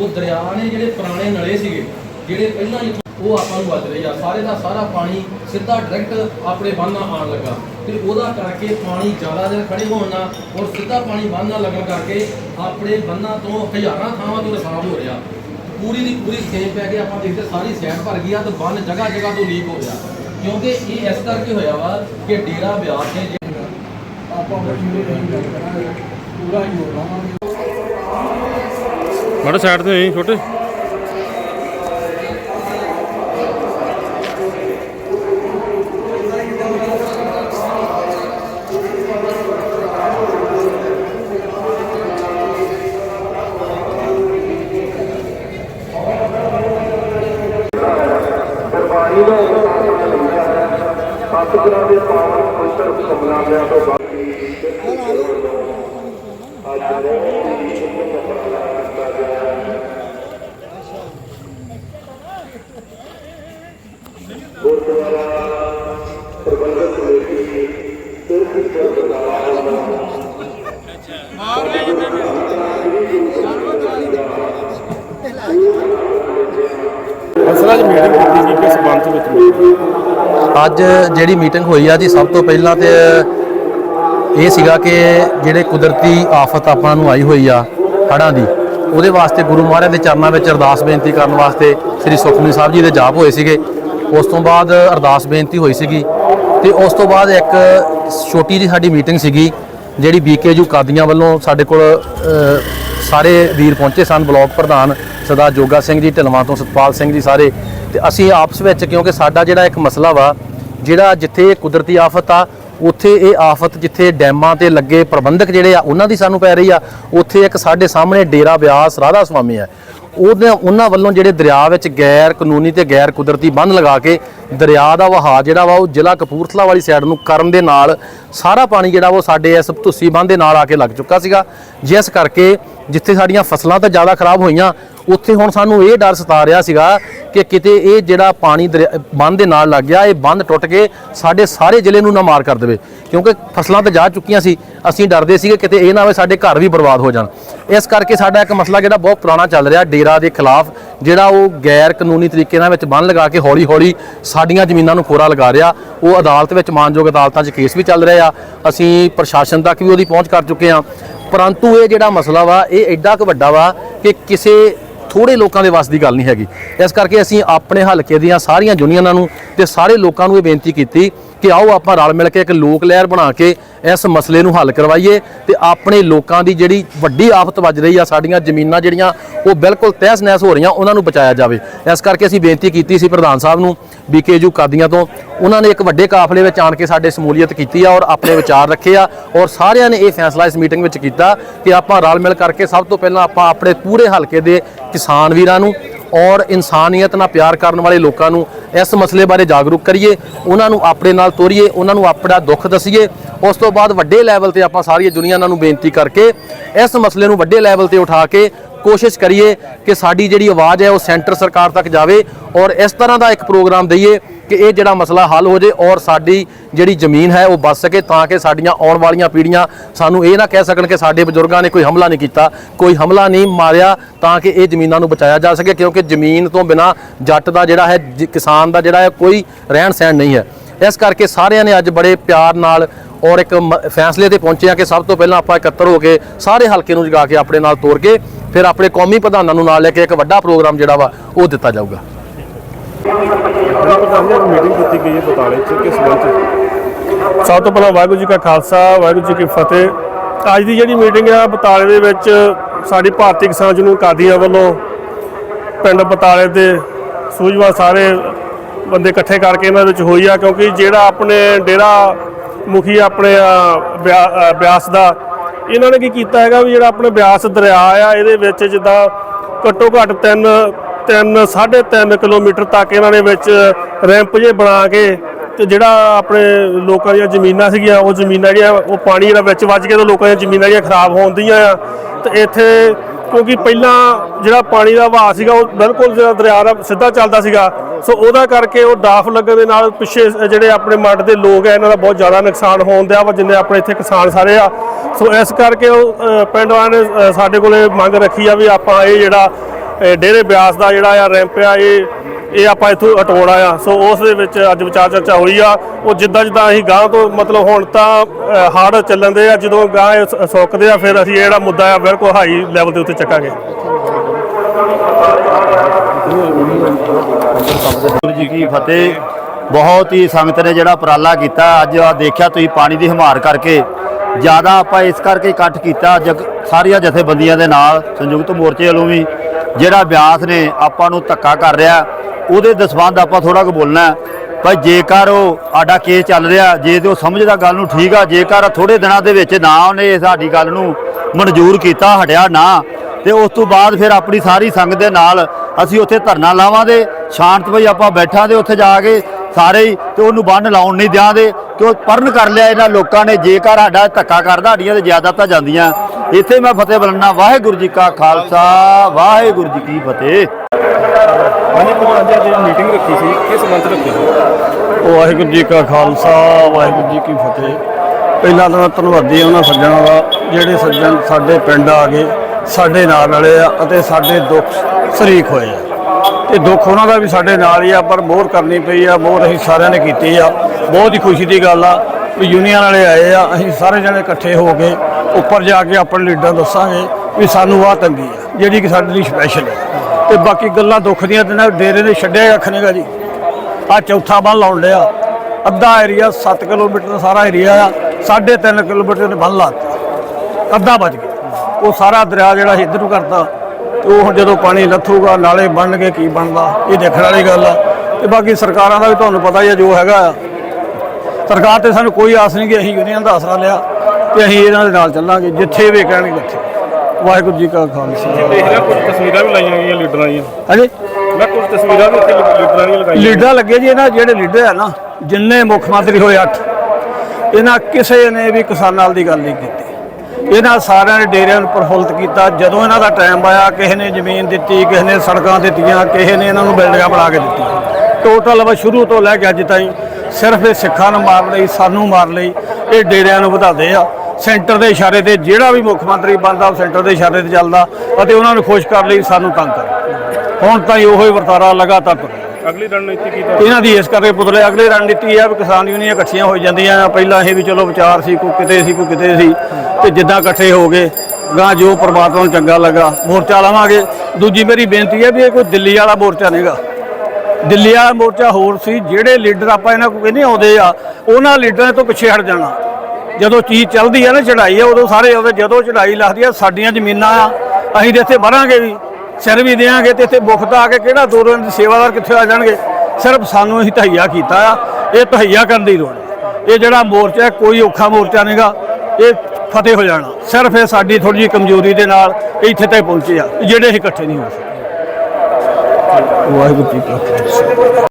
ਉਹ ਦਰਿਆ ਨੇ ਜਿਹੜੇ ਪੁਰਾਣੇ ਨਲੇ ਸੀਗੇ, ਜਿਹੜੇ ਪਹਿਲਾਂ ਹੀ ਉਹ ਆਪਾਂ ਨੂੰ ਵੱਜ ਰਹੇ ਆ, ਸਾਰੇ ਦਾ ਸਾਰਾ ਪਾਣੀ ਸਿੱਧਾ ਡਾਇਰੈਕਟ ਆਪਣੇ ਬੰਨ ਨਾਲ ਆਉਣ ਲੱਗਾ। ਤੇ ਉਹਦਾ ਕਰਕੇ ਪਾਣੀ ਜ਼ਿਆਦਾ ਦਿਨ ਖੜੇ ਹੋਣ ਨਾਲ ਔਰ ਸਿੱਧਾ ਪਾਣੀ ਬੰਨ ਲੱਗਣ ਕਰਕੇ ਆਪਣੇ ਬੰਨਾਂ ਤੋਂ ਹਜ਼ਾਰਾਂ ਥਾਵਾਂ ਤੋਂ ਰਸਾਵ ਹੋ ਰਿਹਾ। ਪੂਰੀ ਦੀ ਪੂਰੀ ਸੇਮ ਪੈ ਕੇ ਆਪਾਂ ਦੇਖਦੇ ਸਾਰੀ ਸਾਈਡ ਭਰ ਗਈ ਆ ਤੇ ਬੰਨ ਜਗ੍ਹਾ ਜਗ੍ਹਾ ਤੋਂ ਲੀਕ ਹੋ ਗਿਆ। ਕਿਉਂਕਿ ਇਹ ਇਸ ਕਰਕੇ ਹੋਇਆ ਵਾ ਕਿ ਡੇਰਾ ਬਿਆਸ ਨੇ ਜਿਹੜਾ ਆਪਾਂ ਪੂਰਾ ਹੀ ਹੋ ਲਾਵਾਂਗੇ। ਮਾੜਾ ਸਾਈਡ ਤੇ ਹੋਈ ਛੋਟੇ ਗੁਰਬਾਣੀ ਦਾ ਸੱਤ ਗੁਰਾਂ ਦੇ ਪਾਵਨ ਪਵਿੱਤਰ ਕਮਲਾਂਿਆਂ ਤੋਂ ਬਾਅਦ ਗੁਰਦੁਆਰਾ ਪ੍ਰਬੰਧਕ ਕਮੇਟੀ ਤੁਰਕੀ ਅਸਲ ਵਿੱਚ ਮੀਟਿੰਗ ਕੀਤੀ ਸੀ ਕਿਸ ਸੰਬੰਧ ਵਿੱਚ meeting? ਅੱਜ ਜਿਹੜੀ ਮੀਟਿੰਗ ਹੋਈ ਆ ਜੀ ਸਭ ਤੋਂ ਪਹਿਲਾਂ ਤੇ ਇਹ ਸੀਗਾ ਕਿ ਜਿਹੜੇ ਕੁਦਰਤੀ ਆਫਤ ਆਪਾਂ ਨੂੰ ਆਈ ਹੋਈ ਆ ਹੜ੍ਹਾਂ ਦੀ ਉਹਦੇ ਵਾਸਤੇ ਗੁਰੂ ਮਹਾਰਾਜ ਦੇ ਚਰਨਾਂ ਵਿੱਚ ਅਰਦਾਸ ਬੇਨਤੀ ਕਰਨ ਵਾਸਤੇ ਸ੍ਰੀ ਸੁਖਮਨੀ ਸਾਹਿਬ ਜੀ ਦੇ ਜਾਪ ਹੋਏ ਸੀਗੇ। ਉਸ ਤੋਂ ਬਾਅਦ ਅਰਦਾਸ ਬੇਨਤੀ ਹੋਈ ਸੀਗੀ ਤੇ ਉਸ ਤੋਂ ਬਾਅਦ ਇੱਕ ਛੋਟੀ ਜੀ ਸਾਡੀ ਮੀਟਿੰਗ ਸੀਗੀ, ਜਿਹੜੀ ਬੀਕੇਯੂ ਕਾਦੀਆਂ ਵੱਲੋਂ ਸਾਡੇ ਕੋਲ ਸਾਰੇ ਵੀਰ ਪਹੁੰਚੇ ਸਨ, ਬਲਾਕ ਪ੍ਰਧਾਨ ਸਰਦਾਰ ਜੋਗਾ ਸਿੰਘ ਜੀ, ਢਿਲਵਾਂ ਤੋਂ ਸਤਪਾਲ ਸਿੰਘ ਜੀ ਸਾਰੇ। ਤੇ ਅਸੀਂ ਆਪਸ ਵਿੱਚ, ਕਿਉਂਕਿ ਸਾਡਾ ਜਿਹੜਾ ਇੱਕ ਮਸਲਾ ਵਾ, ਜਿਹੜਾ ਜਿੱਥੇ ਕੁਦਰਤੀ ਆਫਤ ਆ, ਉੱਥੇ ਇਹ ਆਫਤ ਜਿੱਥੇ ਡੈਮਾਂ ਤੇ ਲੱਗੇ ਪ੍ਰਬੰਧਕ ਜਿਹੜੇ ਆ, ਉਹਨਾਂ ਦੀ ਸਾਨੂੰ ਪੈ ਰਹੀ ਆ, ਉੱਥੇ ਇੱਕ ਸਾਡੇ ਸਾਹਮਣੇ ਡੇਰਾ ਬਿਆਸ ਰਾਧਾ ਸੁਆਮੀ ਆ ਉਹਦੇ ਉਹਨਾਂ ਵੱਲੋਂ ਜਿਹੜੇ ਦਰਿਆ ਵਿੱਚ ਗੈਰ ਕਾਨੂੰਨੀ ਤੇ ਗੈਰ ਕੁਦਰਤੀ ਬੰਨ ਲਗਾ ਕੇ ਦਰਿਆ ਦਾ ਵਹਾਅ ਜਿਹੜਾ ਵਾ ਉਹ ਜ਼ਿਲ੍ਹਾ ਕਪੂਰਥਲਾ ਵਾਲੀ ਸਾਈਡ ਨੂੰ ਕਰਨ ਦੇ ਨਾਲ ਸਾਰਾ ਪਾਣੀ ਜਿਹੜਾ ਵਾ ਉਹ ਸਾਡੇ ਇਸ ਧੁੱਸੀ ਬੰਨ ਦੇ ਨਾਲ ਆ ਕੇ ਲੱਗ ਚੁੱਕਾ ਸੀਗਾ। ਜਿਸ ਕਰਕੇ ਜਿੱਥੇ ਸਾਡੀਆਂ ਫਸਲਾਂ ਤਾਂ ਜ਼ਿਆਦਾ ਖਰਾਬ ਹੋਈਆਂ, ਉੱਥੇ ਹੁਣ ਸਾਨੂੰ ਇਹ ਡਰ ਸਤਾ ਰਿਹਾ ਸੀਗਾ ਕਿ ਕਿਤੇ ਇਹ ਜਿਹੜਾ ਪਾਣੀ ਦਰਿਆ- ਬੰਨ੍ਹ ਦੇ ਨਾਲ ਲੱਗ ਗਿਆ, ਇਹ ਬੰਦ ਟੁੱਟ ਕੇ ਸਾਡੇ ਸਾਰੇ ਜ਼ਿਲ੍ਹੇ ਨੂੰ ਨਾ ਮਾਰ ਕਰ ਦੇਵੇ। ਕਿਉਂਕਿ ਫਸਲਾਂ ਤਾਂ ਜਾ ਚੁੱਕੀਆਂ ਸੀ, ਅਸੀਂ ਡਰਦੇ ਸੀਗੇ ਕਿਤੇ ਇਹ ਨਾ ਹੋਵੇ ਸਾਡੇ ਘਰ ਵੀ ਬਰਬਾਦ ਹੋ ਜਾਣ। ਇਸ ਕਰਕੇ ਸਾਡਾ ਇੱਕ ਮਸਲਾ ਜਿਹੜਾ ਬਹੁਤ ਪੁਰਾਣਾ ਚੱਲ ਰਿਹਾ, ਡੇਰਾ ਦੇ ਖਿਲਾਫ ਜਿਹੜਾ ਉਹ ਗੈਰ ਕਾਨੂੰਨੀ ਤਰੀਕੇ ਨਾਲ ਵਿੱਚ ਬੰਨ ਲਗਾ ਕੇ ਹੌਲੀ ਹੌਲੀ ਸਾਡੀਆਂ ਜ਼ਮੀਨਾਂ ਨੂੰ ਖੋਰਾ ਲਗਾ ਰਿਹਾ, ਉਹ ਅਦਾਲਤ ਵਿੱਚ ਮਾਨਯੋਗ ਅਦਾਲਤਾਂ 'ਚ ਕੇਸ ਵੀ ਚੱਲ ਰਹੇ ਆ, ਅਸੀਂ ਪ੍ਰਸ਼ਾਸਨ ਤੱਕ ਵੀ ਉਹਦੀ ਪਹੁੰਚ ਕਰ ਚੁੱਕੇ ਆ ਪਰੰਤੂ ਇਹ ਜਿਹੜਾ ਮਸਲਾ ਵਾ, ਇਹ ਐਡਾ ਕੁ ਵੱਡਾ ਵਾ ਕਿ ਕਿਸੇ ਥੋੜੇ ਲੋਕਾਂ ਦੇ ਵੱਸ ਦੀ ਗੱਲ ਨਹੀਂ ਹੈਗੀ। ਇਸ ਕਰਕੇ ਅਸੀਂ ਆਪਣੇ ਹਲਕੇ ਦੀਆਂ ਸਾਰੀਆਂ ਯੂਨੀਅਨਾਂ ਨੂੰ ਤੇ ਸਾਰੇ ਲੋਕਾਂ ਨੂੰ ਇਹ ਬੇਨਤੀ ਕੀਤੀ ਕਿ ਆਓ ਆਪਾਂ ਰਲ ਮਿਲ ਕੇ ਇੱਕ ਲੋਕ ਲਹਿਰ ਬਣਾ ਕੇ ਇਸ ਮਸਲੇ ਨੂੰ ਹੱਲ ਕਰਵਾਈਏ ਤੇ ਆਪਣੇ ਲੋਕਾਂ ਦੀ ਜਿਹੜੀ ਵੱਡੀ ਆਫਤ ਵੱਜ ਰਹੀ ਆ, ਸਾਡੀਆਂ ਜ਼ਮੀਨਾਂ ਜਿਹੜੀਆਂ, ਉਹ ਬਿਲਕੁਲ ਤਹਿਸ ਨਹਿਸ ਹੋ ਰਹੀਆਂ, ਉਹਨਾਂ ਨੂੰ ਬਚਾਇਆ ਜਾਵੇ। ਇਸ ਕਰਕੇ ਅਸੀਂ ਬੇਨਤੀ ਕੀਤੀ ਸੀ ਪ੍ਰਧਾਨ ਸਾਹਿਬ ਨੂੰ ਬੀਕੇਯੂ ਕਾਦੀਆਂ ਤੋਂ, ਉਹਨਾਂ ਨੇ ਇੱਕ ਵੱਡੇ ਕਾਫਲੇ ਵਿੱਚ ਆਣ ਕੇ ਸਾਡੇ ਸਮੂਲੀਅਤ ਕੀਤੀ ਆ ਔਰ ਆਪਣੇ ਵਿਚਾਰ ਰੱਖੇ ਆ ਔਰ ਸਾਰਿਆਂ ਨੇ ਇਹ ਫੈਸਲਾ ਇਸ ਮੀਟਿੰਗ ਵਿੱਚ ਕੀਤਾ ਕਿ ਆਪਾਂ ਰਲ ਮਿਲ ਕਰਕੇ ਸਭ ਤੋਂ ਪਹਿਲਾਂ ਆਪਾਂ ਆਪਣੇ ਪੂਰੇ ਹਲਕੇ ਦੇ ਕਿਸਾਨ ਵੀਰਾਂ ਨੂੰ ਔਰ ਇਨਸਾਨੀਅਤ ਨਾਲ ਪਿਆਰ ਕਰਨ ਵਾਲੇ ਲੋਕਾਂ ਨੂੰ ਇਸ ਮਸਲੇ ਬਾਰੇ ਜਾਗਰੂਕ ਕਰੀਏ, ਉਹਨਾਂ ਨੂੰ ਆਪਣੇ ਨਾਲ ਤੋਰੀਏ, ਉਹਨਾਂ ਨੂੰ ਆਪਣਾ ਦੁੱਖ ਦਸੀਏ। ਉਸ ਤੋਂ ਬਾਅਦ ਵੱਡੇ ਲੈਵਲ ਤੇ ਆਪਾਂ ਸਾਰੀਆਂ ਦੁਨੀਆ ਨੂੰ ਬੇਨਤੀ ਕਰਕੇ ਇਸ ਮਸਲੇ ਨੂੰ ਵੱਡੇ ਲੈਵਲ ਤੇ ਉਠਾ ਕੇ ਕੋਸ਼ਿਸ਼ ਕਰੀਏ ਕਿ ਸਾਡੀ ਜਿਹੜੀ ਆਵਾਜ਼ ਹੈ ਉਹ ਸੈਂਟਰ ਸਰਕਾਰ ਤੱਕ ਜਾਵੇ ਔਰ ਇਸ ਤਰ੍ਹਾਂ ਦਾ ਇੱਕ ਪ੍ਰੋਗਰਾਮ ਦਈਏ ਕਿ ਇਹ ਜਿਹੜਾ ਮਸਲਾ ਹੱਲ ਹੋ ਜੇ ਔਰ ਸਾਡੀ ਜਿਹੜੀ ਜ਼ਮੀਨ ਹੈ ਉਹ ਬਚ ਸਕੇ ਤਾਂ ਕਿ ਸਾਡੀਆਂ ਆਉਣ ਵਾਲੀਆਂ ਪੀੜ੍ਹੀਆਂ ਸਾਨੂੰ ਇਹ ਨਾ ਕਹਿ ਸਕਣ ਕਿ ਸਾਡੇ ਬਜ਼ੁਰਗਾਂ ਨੇ ਕੋਈ ਹਮਲਾ ਨਹੀਂ ਕੀਤਾ, ਕੋਈ ਹਮਲਾ ਨਹੀਂ ਮਾਰਿਆ ਤਾਂ ਕਿ ਇਹ ਜ਼ਮੀਨਾਂ ਨੂੰ ਬਚਾਇਆ ਜਾ ਸਕੇ ਕਿਉਂਕਿ ਜ਼ਮੀਨ ਤੋਂ ਬਿਨਾ ਜੱਟ ਦਾ ਜਿਹੜਾ ਹੈ, ਜ- ਕਿਸਾਨ ਦਾ ਜਿਹੜਾ ਹੈ ਕੋਈ ਰਹਿਣ ਸਹਿਣ ਨਹੀਂ ਹੈ। ਇਸ ਕਰਕੇ ਸਾਰਿਆਂ ਨੇ ਅੱਜ ਬੜੇ ਪਿਆਰ ਨਾਲ ਔਰ ਇੱਕ ਮ- ਫੈਸਲੇ ਤੇ ਪਹੁੰਚੇ ਆ ਕਿ ਸਭ ਤੋਂ ਪਹਿਲਾਂ ਆਪਾਂ ਇਕੱਤਰ ਹੋ ਕੇ ਸਾਰੇ ਹਲਕੇ ਨੂੰ ਜਗਾ ਕੇ ਆਪਣੇ ਨਾਲ ਤੋਰ ਕੇ ਫਿਰ ਆਪਣੇ ਕੌਮੀ ਪ੍ਰਧਾਨਾਂ ਨੂੰ ਨਾਲ ਲੈ ਕੇ ਇੱਕ ਵੱਡਾ ਪ੍ਰੋਗਰਾਮ ਜਿਹੜਾ ਵਾ ਉਹ ਦਿੱਤਾ ਜਾਊਗਾ। ਮੀਟਿੰਗ ਕੀਤੀ ਗਈ ਹੈ ਬਤਾਲੇ ਚ? ਕਿਸ ਸੰਬੰਧ ਸਭ ਤੋਂ ਪਹਿਲਾਂ ਵਾਹਿਗੁਰੂ ਜੀ ਕਾ ਖਾਲਸਾ ਵਾਹਿਗੁਰੂ ਜੀ ਕੀ ਫਤਿਹ। ਅੱਜ ਦੀ ਜਿਹੜੀ ਮੀਟਿੰਗ ਆ ਬਤਾਲੇ ਦੇ ਵਿੱਚ ਸਾਡੀ ਭਾਰਤੀ ਕਿਸਾਨ ਯੂਨੀਅਨ ਕਾਦੀਆਂ ਵੱਲੋਂ ਪਿੰਡ ਬਤਾਲੇ ਦੇ ਸੂਝਵਾਨ ਸਾਰੇ ਬੰਦੇ ਇਕੱਠੇ ਕਰਕੇ ਇਹਨਾਂ ਵਿੱਚ ਹੋਈ ਆ ਕਿਉਂਕਿ ਜਿਹੜਾ ਆਪਣੇ ਡੇਰਾ ਮੁਖੀ ਆਪਣੇ ਅ, ਬਿਆਸ ਦਾ ਇਹਨਾਂ ਨੇ ਕੀ ਕੀਤਾ ਹੈਗਾ ਵੀ ਜਿਹੜਾ ਆਪਣੇ ਬਿਆਸ ਦਰਿਆ ਆ ਇਹਦੇ ਵਿੱਚ ਜਿੱਦਾਂ ਘੱਟੋ ਘੱਟ ਤਿੰਨ 3 3.5 ਕਿਲੋਮੀਟਰ ਤੱਕ ਇਹਨਾਂ ਨੇ ਵਿੱਚ ਰੈਂਪ ਜੇ ਬਣਾ ਕੇ ਤੇ ਜਿਹੜਾ ਆਪਣੇ ਲੋਕਾਂ ਦੀਆਂ ਜ਼ਮੀਨਾਂ ਸੀਗੀਆਂ, ਉਹ ਜ਼ਮੀਨਾਂ ਜਿਹੜੀਆਂ, ਉਹ ਪਾਣੀ ਜਿਹੜਾ ਵਿੱਚ ਵੱਜ ਕੇ ਤੇ ਲੋਕਾਂ ਦੀਆਂ ਜ਼ਮੀਨਾਂ ਜਿਹੜੀਆਂ ਖਰਾਬ ਹੋਣਦੀਆਂ ਆ। ਤੇ ਇੱਥੇ ਕਿਉਂਕਿ ਪਹਿਲਾਂ ਜਿਹੜਾ ਪਾਣੀ ਦਾ ਵਹਾਅ ਸੀਗਾ, ਉਹ ਬਿਲਕੁਲ ਜਿਹੜਾ ਦਰਿਆ ਦਾ ਸਿੱਧਾ ਚੱਲਦਾ ਸੀਗਾ। ਸੋ ਉਹਦਾ ਕਰਕੇ ਉਹ ਡਾਫ ਲੱਗਣ ਦੇ ਨਾਲ ਪਿੱਛੇ ਜਿਹੜੇ ਆਪਣੇ ਮੱਡ ਦੇ ਲੋਕ ਆ, ਇਹਨਾਂ ਦਾ ਬਹੁਤ ਜ਼ਿਆਦਾ ਨੁਕਸਾਨ ਹੋਣ ਦਿਆ ਵਾ, ਜਿੰਨੇ ਆਪਣੇ ਇੱਥੇ ਕਿਸਾਨ ਸਾਰੇ ਆ। ਸੋ ਇਸ ਕਰਕੇ ਉਹ ਪਿੰਡ ਵਾਲਿਆਂ ਨੇ ਸਾਡੇ ਕੋਲੇ ਮੰਗ ਰੱਖੀ ਆ ਵੀ ਆਪਾਂ ਇਹ ਜਿਹੜਾ ਡੇਰੇ ਬਿਆਸ ਦਾ ਜਿਹੜਾ ਆ ਰੈਂਪ ਆ, ਇਹ ਇਹ ਆਪਾਂ ਇੱਥੋਂ ਹਟਾਉਣਾ ਆ। ਸੋ ਉਸ ਦੇ ਵਿੱਚ ਅੱਜ ਵਿਚਾਰ ਚਰਚਾ ਹੋਈ ਆ। ਉਹ ਜਿੱਦਾਂ ਜਿੱਦਾਂ ਅਸੀਂ ਗਾਂ ਤੋਂ ਮਤਲਬ ਹੁਣ ਤਾਂ ਹਾਰਡ ਚੱਲਣ ਦੇ ਆ, ਜਦੋਂ ਗਾਂ ਸੁੱਕਦੇ ਆ, ਫਿਰ ਅਸੀਂ ਇਹ ਜਿਹੜਾ ਮੁੱਦਾ ਆ, ਬਿਲਕੁਲ ਹਾਈ ਲੈਵਲ ਦੇ ਉੱਤੇ ਚੱਕਾਂਗੇ। ਜੀ ਕੀ ਫਤਿਹ। ਬਹੁਤ ਹੀ ਸੰਗਤ ਨੇ ਜਿਹੜਾ ਉਪਰਾਲਾ ਕੀਤਾ। ਅੱਜ ਆ ਦੇਖਿਆ ਤੁਸੀਂ ਪਾਣੀ ਦੀ ਹਮਾਰ ਕਰਕੇ। ਜ਼ਿਆਦਾ ਆਪਾਂ ਇਸ ਕਰਕੇ ਇਕੱਠ ਕੀਤਾ, ਜਗ, ਸਾਰੀਆਂ ਜਥੇਬੰਦੀਆਂ ਦੇ ਨਾਲ, ਸੰਯੁਕਤ ਮੋਰਚੇ ਵੱਲੋਂ ਵੀ। ਜਿਹੜਾ ਬਿਆਸ ਨੇ ਆਪਾਂ ਨੂੰ ਧੱਕਾ ਕਰ ਰਿਹਾ, ਉਹਦੇ ਦਸਵੰਦ ਆਪਾਂ ਥੋੜਾ ਕੁ ਬੋਲਣਾ ਭਾਈ ਜੇਕਰ ਉਹ ਸਾਡਾ ਕੇਸ ਚੱਲ ਰਿਹਾ, ਜੇ ਤੇ ਉਹ ਸਮਝਦਾ ਗੱਲ ਨੂੰ ਠੀਕ ਆ, ਜੇਕਰ ਥੋੜੇ ਦਿਨਾਂ ਦੇ ਵਿੱਚ ਨਾ ਉਹਨੇ ਸਾਡੀ ਗੱਲ ਨੂੰ ਮਨਜ਼ੂਰ ਕੀਤਾ, ਹਟਿਆ ਨਾ, ਤੇ ਉਸ ਤੋਂ ਬਾਅਦ ਫਿਰ ਆਪਣੀ ਸਾਰੀ ਸੰਗਤ ਦੇ ਨਾਲ ਅਸੀਂ ਉੱਥੇ ਧਰਨਾ ਲਾਵਾਂਗੇ। ਸ਼ਾਂਤ ਵਈ ਆਪਾਂ ਬੈਠਾਂਗੇ ਉੱਥੇ ਜਾ ਕੇ ਸਾਰੇ ਹੀ, ਤੇ ਉਹਨੂੰ ਬੰਨ ਲਾਉਣ ਨਹੀਂ ਦਿਆਂਗੇ ਕਿ ਉਹ ਪਰਨ ਕਰ ਲਿਆ ਇਹਨਾਂ ਲੋਕਾਂ ਨੇ, ਜੇਕਰ ਸਾਡਾ ਧੱਕਾ ਕਰਦਾ, ਸਾਡੀਆਂ ਤੇ ਜ਼ਿਆਦਾਤਾਂ ਜਾਂਦੀਆਂ। ਇੱਥੇ ਮੈਂ ਫਤਿਹ ਬਲਣਾ ਵਾਹਿਗੁਰੂ ਜੀ ਕਾ ਖਾਲਸਾ ਵਾਹਿਗੁਰੂ ਜੀ ਕੀ ਫਤਿਹ। ਜੀ ਅੱਜ ਮੀਟਿੰਗ ਰੱਖੀ ਸੀ ਕਿਸ ਮੰਚ ਰੱਖੀ ਸੀ? ਵਾਹਿਗੁਰੂ ਜੀ ਕਾ ਖਾਲਸਾ ਵਾਹਿਗੁਰੂ ਜੀ ਕੀ ਫਤਿਹ। ਪਹਿਲਾਂ ਤਾਂ ਮੈਂ ਧੰਨਵਾਦੀ ਹਾਂ ਉਹਨਾਂ ਸੱਜਣਾਂ ਦਾ ਜਿਹੜੇ ਸੱਜਣ ਸਾਡੇ ਪਿੰਡ ਆ ਗਏ ਸਾਡੇ ਨਾਲ ਰਲੇ ਆ ਅਤੇ ਸਾਡੇ ਦੁੱਖ ਸ਼ਰੀਕ ਹੋਏ ਆ। ਤੇ ਦੁੱਖ ਉਹਨਾਂ ਦਾ ਵੀ ਸਾਡੇ ਨਾਲ ਹੀ ਆ ਪਰ ਮੋਹਰ ਕਰਨੀ ਪਈ ਆ ਮੋਹਰ ਅਸੀਂ ਸਾਰਿਆਂ ਨੇ ਕੀਤੀ ਆ। ਬਹੁਤ ਹੀ ਖੁਸ਼ੀ ਦੀ ਗੱਲ ਆ ਵੀ ਯੂਨੀਅਨ ਵਾਲੇ ਆਏ ਆ ਅਸੀਂ ਸਾਰੇ ਜਣੇ ਇਕੱਠੇ ਹੋ ਕੇ ਉੱਪਰ ਜਾ ਕੇ ਆਪਣੇ ਲੀਡਰਾਂ ਦੱਸਾਂਗੇ ਵੀ ਸਾਨੂੰ ਆਹ ਤੰਗੀ ਆ, ਜਿਹੜੀ ਕਿ ਸਾਡੇ ਲਈ ਸਪੈਸ਼ਲ ਹੈ ਤੇ ਬਾਕੀ ਗੱਲਾਂ ਦੁੱਖ ਦੀਆਂ ਤੇ ਨਾ ਡੇਰੇ ਨੇ ਛੱਡਿਆ ਕੱਖ ਨਹੀਂਗਾ ਜੀ। ਆ ਚੌਥਾ ਬੰਨ ਲਾਉਣ ਲਿਆ ਅੱਧਾ ਏਰੀਆ 7 ਕਿਲੋਮੀਟਰ ਦਾ ਸਾਰਾ ਏਰੀਆ ਆ 3.5 ਕਿਲੋਮੀਟਰ ਨੇ ਬੰਨ ਲਾਤਾ। ਅੱਧਾ ਬਚ ਗਿਆ। ਉਹ ਸਾਰਾ ਦਰਿਆ ਜਿਹੜਾ ਸੀ ਇੱਧਰ ਨੂੰ ਕਰਤਾ। ਤੇ ਉਹ ਹੁਣ ਜਦੋਂ ਪਾਣੀ ਲੱਥੂਗਾ, ਨਾਲੇ ਬਣਨਗੇ ਕੀ ਬਣਦਾ, ਇਹ ਦੇਖਣ ਵਾਲੀ ਗੱਲ ਆ। ਤੇ ਬਾਕੀ ਸਰਕਾਰਾਂ ਦਾ ਵੀ ਤੁਹਾਨੂੰ ਪਤਾ ਹੀ ਆ ਜੋ ਹੈਗਾ ਆ। ਸਰਕਾਰ ਤੇ ਸਾਨੂੰ ਕੋਈ ਆਸ ਨਹੀਂ ਕਿ ਅਸੀਂ ਯੂਨੀਅਨ ਦਾ ਆਸਰਾ ਲਿਆ। ਤੇ ਅਸੀਂ ਇਹਨਾਂ ਦੇ ਨਾਲ ਚੱਲਾਂਗੇ ਜਿੱਥੇ ਵੀ ਕਹਿਣਗੇ ਉੱਥੇ। ਵਾਹਿਗੁਰੂ ਜੀ ਕਾ ਖਾਲਸਾ। ਦੇਖ ਰਿਹਾ ਕੁਝ ਤਸਵੀਰਾਂ ਵੀ ਲਾਈਆਂ ਗਈਆਂ ਲੀਡਰਾਂ ਦੀਆਂ। ਹਾਂਜੀ? ਮੈਂ ਕੁਝ ਤਸਵੀਰਾਂ ਵੀ ਇੱਥੇ ਲੀਡਰਾਂ ਦੀਆਂ ਲਗਾਈਆਂ। ਲੀਡਰ ਲੱਗੇ ਜੀ ਇਹਨਾਂ ਜਿਹੜੇ ਲੀਡਰ ਆ ਨਾ ਜਿੰਨੇ ਮੁੱਖ ਮੰਤਰੀ ਹੋਏ ਅੱਠ ਇਹਨਾਂ ਕਿਸੇ ਨੇ ਵੀ ਕਿਸਾਨਾਂ ਨਾਲ ਦੀ ਗੱਲ ਨਹੀਂ ਕੀਤੀ। ਇਹਨਾਂ ਸਾਰਿਆਂ ਨੇ ਡੇਰਿਆਂ ਨੂੰ ਪ੍ਰਫੁੱਲਤ ਕੀਤਾ। ਜਦੋਂ ਇਹਨਾਂ ਦਾ ਟਾਈਮ ਆਇਆ ਕਿਸੇ ਨੇ ਜ਼ਮੀਨ ਦਿੱਤੀ ਕਿਸੇ ਨੇ ਸੜਕਾਂ ਦਿੱਤੀਆਂ ਕਿਸੇ ਨੇ ਇਹਨਾਂ ਨੂੰ ਬਿਲਡਿੰਗਾਂ ਬਣਾ ਕੇ ਦਿੱਤੀਆਂ। ਟੋਟਲ ਵਾ ਸ਼ੁਰੂ ਤੋਂ ਲੈ ਕੇ ਅੱਜ ਤਾਈਂ ਸਿਰਫ ਇਹ ਸਿੱਖਾਂ ਨੂੰ ਮਾਰ ਲਈ ਸਾਨੂੰ ਮਾਰ ਲਈ ਇਹ ਡੇਰਿਆਂ ਨੂੰ ਵਧਾਦੇ ਆ। ਸੈਂਟਰ ਦੇ ਇਸ਼ਾਰੇ ਤੇ ਜਿਹੜਾ ਵੀ ਮੁੱਖ ਮੰਤਰੀ ਬਣਦਾ ਉਹ ਸੈਂਟਰ ਦੇ ਇਸ਼ਾਰੇ ਤੇ ਚੱਲਦਾ ਅਤੇ ਉਹਨਾਂ ਨੂੰ ਖੁਸ਼ ਕਰ ਲਈ ਸਾਨੂੰ ਤੰਗ ਕਰ ਹੁਣ ਤਾਈਂ ਉਹੋ ਹੀ ਵਰਤਾਰਾ ਲਗਾਤਾਰ ਅਗਲੀ ਰਣਨੀਤੀ ਕੀ ਤਾਂ ਇਹਨਾਂ ਦੀ ਇਸ ਕਰਕੇ ਪੁਤਲੇ ਅਗਲੀ ਰਣਨੀਤੀ ਇਹ ਆ ਵੀ ਕਿਸਾਨ ਯੂਨੀਅਨ ਇਕੱਠੀਆਂ ਹੋ ਜਾਂਦੀਆਂ ਆ। ਪਹਿਲਾਂ ਇਹ ਵੀ ਚਲੋ ਵਿਚਾਰ ਸੀ ਕੋਈ ਕਿਤੇ ਸੀ ਕੋਈ ਕਿਤੇ ਸੀ। ਤੇ ਜਿੱਦਾਂ ਇਕੱਠੇ ਹੋ ਗਏ ਗਾਂ ਜੋ ਪ੍ਰਮਾਤਮਾ ਨੂੰ ਚੰਗਾ ਲੱਗਾ ਮੋਰਚਾ ਲਾਵਾਂਗੇ। ਦੂਜੀ ਮੇਰੀ ਬੇਨਤੀ ਹੈ ਵੀ ਇਹ ਕੋਈ ਦਿੱਲੀ ਵਾਲਾ ਮੋਰਚਾ ਨਹੀਂਗਾ ਦਿੱਲੀ ਵਾਲਾ ਮੋਰਚਾ ਹੋਰ ਸੀ ਜਿਹੜੇ ਲੀਡਰ ਆਪਾਂ ਇਹਨਾਂ ਕੋਲ ਕਹਿੰਦੇ ਆਉਂਦੇ ਆ ਉਹਨਾਂ ਲੀਡਰਾਂ ਤੋਂ ਪਿੱਛੇ ਹਟ ਜਾਣਾ। ਜਦੋਂ ਚੀਜ਼ ਚੱਲਦੀ ਆ ਨਾ ਚੜਾਈ ਆ, ਉਦੋਂ ਸਾਰੇ ਆਉਂਦੇ ਜਦੋਂ ਚੜਾਈ ਲੱਗਦੀ ਆ, ਸਾਡੀਆਂ ਜ਼ਮੀਨਾਂ ਆ, ਅਸੀਂ ਤੇ ਇੱਥੇ ਵਰਾਂਗੇ ਵੀ, ਸਿਰ ਵੀ ਦੇਾਂਗੇ ਤੇ ਇੱਥੇ ਮੁਖਤ ਆ ਕੇ ਕਿਹੜਾ ਦੋ ਦਿਨ ਦੀ ਸੇਵਾਦਾਰ ਕਿੱਥੇ ਆ ਜਾਣਗੇ? ਸਿਰਫ ਸਾਨੂੰ ਅਸੀਂ ਤਹਈਆ ਕੀਤਾ ਆ, ਇਹ ਤਹਈਆ ਕਰਨ ਦੀ ਲੋੜ ਹੈ। ਇਹ ਜਿਹੜਾ ਮੋਰਚਾ ਕੋਈ ਔਖਾ ਮੋਰਚਾ ਨਹੀਂਗਾ, ਇਹ ਫਤਿਹ ਹੋ ਜਾਣਾ। ਸਿਰਫ ਇਹ ਸਾਡੀ ਥੋੜੀ ਜਿਹੀ ਕਮਜ਼ੋਰੀ ਦੇ ਨਾਲ ਇੱਥੇ ਤੱਕ ਪਹੁੰਚੇ ਆ, ਜਿਹੜੇ ਅਸੀਂ ਇਕੱਠੇ ਨਹੀਂ ਹੋ ਸਕਦੇ। ਵਾਹਿਗੁਰੂ ਜੀ ਕਾ ਖਾਲਸਾ।